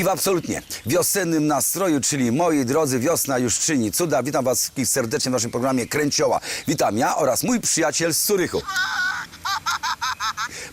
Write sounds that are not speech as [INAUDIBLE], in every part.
I w absolutnie wiosennym nastroju, czyli moi drodzy, wiosna już czyni cuda. Witam Was wszystkich serdecznie w naszym programie Kręcioła. Witam ja oraz mój przyjaciel z Surychu.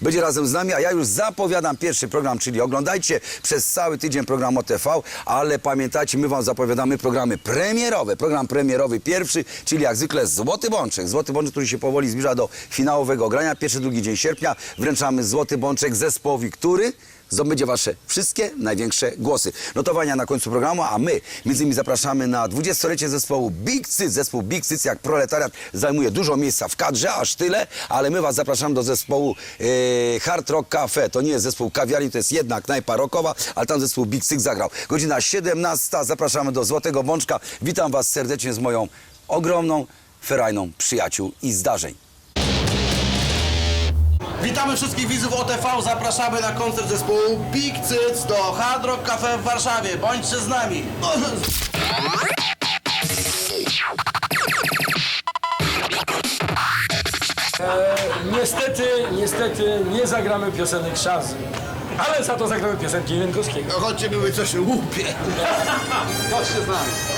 Będzie razem z nami, a ja już zapowiadam pierwszy program, czyli oglądajcie przez cały tydzień program OTV, ale pamiętajcie, my Wam zapowiadamy programy premierowe. Program premierowy pierwszy, czyli jak zwykle Złoty Bączek. Złoty Bączek, który się powoli zbliża do finałowego grania. Pierwszy, drugi dzień sierpnia wręczamy Złoty Bączek zespołowi, który zdobędzie Wasze wszystkie największe głosy. Notowania na końcu programu, a my między innymi zapraszamy na 20-lecie zespołu Big Cyc. Zespół Big Cyc jak proletariat zajmuje dużo miejsca w kadrze, aż tyle, ale my Was zapraszamy do zespołu e, Hard Rock Cafe. To nie jest zespół kawiarni, to jest jedna knajpa rockowa, ale tam zespół Big Cyc zagrał. Godzina 17, zapraszamy do Złotego Bączka. Witam Was serdecznie z moją ogromną, ferajną przyjaciół i zdarzeń. Witamy wszystkich widzów OTV, zapraszamy na koncert zespołu Big Cyc do Hard Rock Cafe w Warszawie. Bądźcie z nami. Niestety, niestety nie zagramy piosenek Szazy. Ale za to zagramy piosenki Jędrowskiego. Chodźcie, były coś łupie. Chodźcie z nami.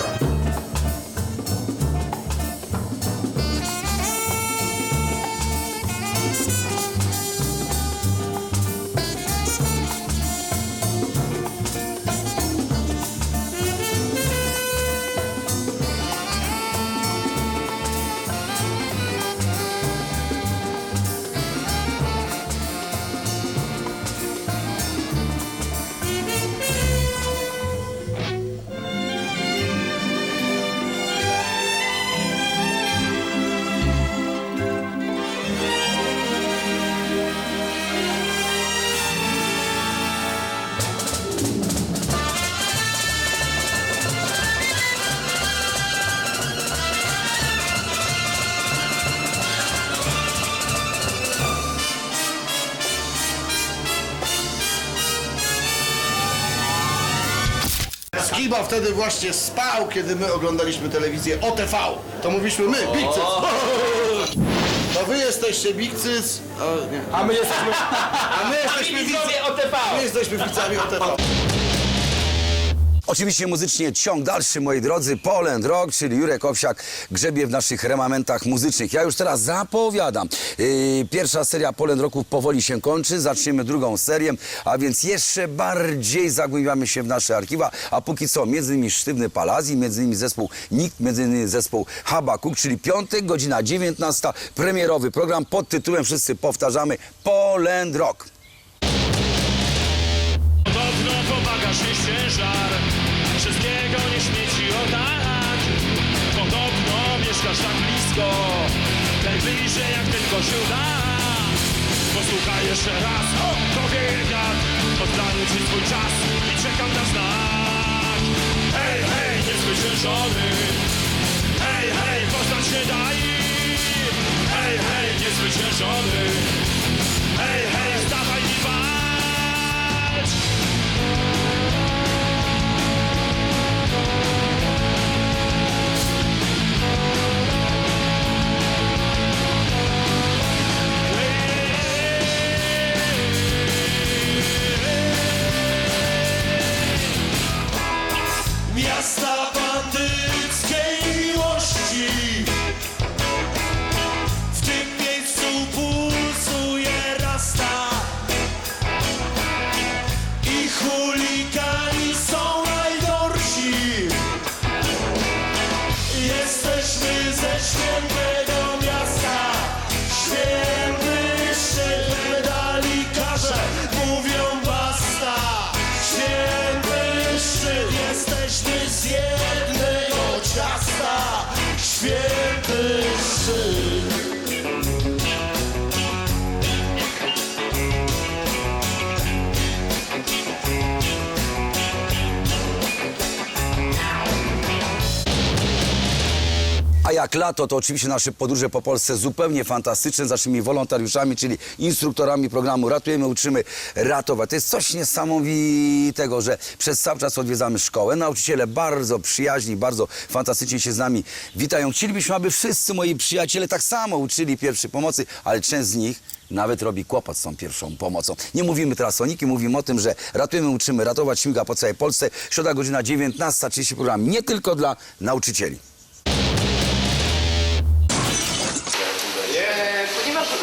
Skiba wtedy właśnie spał, kiedy my oglądaliśmy telewizję OTV. To mówiliśmy my, Big Cyc. To wy jesteście Big Cyc, a, nie. A my jesteśmy... a my jesteśmy widzowie OTV. My jesteśmy widzami OTV. Oczywiście muzycznie ciąg dalszy, moi drodzy, Poland Rock, czyli Jurek Owsiak grzebie w naszych remamentach muzycznych. Ja już teraz zapowiadam. Yy, pierwsza seria Poland Rocków powoli się kończy, zaczniemy drugą serię, a więc jeszcze bardziej zagłębiamy się w nasze archiwa, a póki co między innymi Sztywny Palazji, między innymi zespół Nikt, między innymi zespół Habakuk, czyli piątek, godzina 19, premierowy program pod tytułem, wszyscy powtarzamy, Poland Rock. Podobno pomagasz nieść ciężar śmieci o tak. Podobno mieszkasz tak blisko. Najbliżej jak tylko się da Posłuchaj jeszcze raz, o, to wiatr Oddaję ci swój czas i czekam na znak. Hej, hej, niezwyciężony. Hej, hej, poznać się daj. Hej, hej, niezwyciężony A jak lato, to oczywiście nasze podróże po Polsce zupełnie fantastyczne z naszymi wolontariuszami, czyli instruktorami programu Ratujemy, uczymy ratować. To jest coś niesamowitego, że przez cały czas odwiedzamy szkołę. Nauczyciele bardzo przyjaźni, bardzo fantastycznie się z nami witają. Chcielibyśmy, aby wszyscy moi przyjaciele tak samo uczyli pierwszej pomocy, ale część z nich nawet robi kłopot z tą pierwszą pomocą. Nie mówimy teraz o nikim, mówimy o tym, że ratujemy, uczymy ratować, śmiga po całej Polsce. Środa godzina 19.30 program nie tylko dla nauczycieli.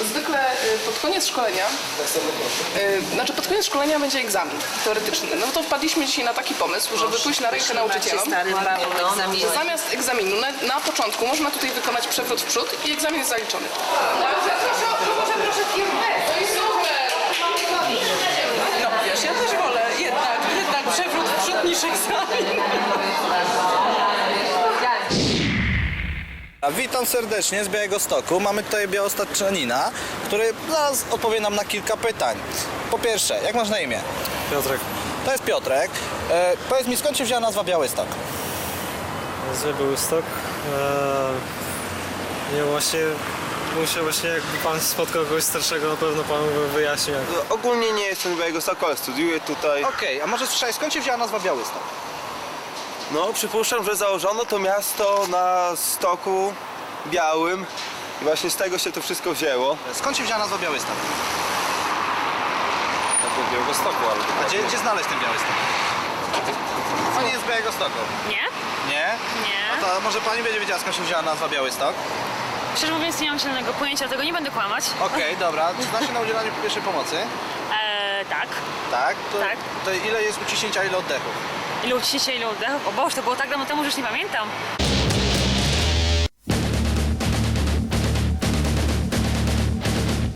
Zwykle e, pod koniec szkolenia, e, znaczy pod koniec szkolenia będzie egzamin teoretyczny, no to wpadliśmy dzisiaj na taki pomysł, żeby pójść na rękę nauczycielom, że zamiast egzaminu na, na początku można tutaj wykonać przewrót w przód i egzamin jest zaliczony. Dobrze, proszę, proszę, proszę, to jest super! No wiesz, ja też wolę jednak, jednak przewrót w przód niż egzamin. [LAUGHS] Witam serdecznie z Białego Stoku. Mamy tutaj białostoczanina, który zaraz odpowie nam na kilka pytań. Po pierwsze, jak masz na imię? Piotrek, To jest Piotrek. E, powiedz mi, skąd się wzięła nazwa Białystok? z Białystok. Eee, nie właśnie muszę właśnie jakby pan spotkał kogoś starszego, na pewno pan by wyjaśnił. Jak... Ogólnie nie jestem z Białego Stoku, ale studiuję tutaj. Okej, a może słyszałeś, skąd się wzięła nazwa Białystok? No, przypuszczam, że założono to miasto na stoku białym i właśnie z tego się to wszystko wzięło. Skąd się wzięła nazwa Białystok? Tak Białego Stoku, ale A gdzie, gdzie znaleźć ten Białystok? Pani jest z Białego Stoku. Nie? Nie? Nie. No to może pani będzie wiedziała, skąd się wzięła nazwa Białystok? Szczerze mówiąc nie mam zielonego pojęcia, tego nie będę kłamać. Okej, [LAUGHS] dobra. Czy zna się na udzielaniu pierwszej pomocy? Eee, tak. Tak? To, Tak. To ile jest uciśnięcia, ile oddechów? Uciśnięcia, ile oddechów? O Boże, to było tak dawno temu, że już nie pamiętam.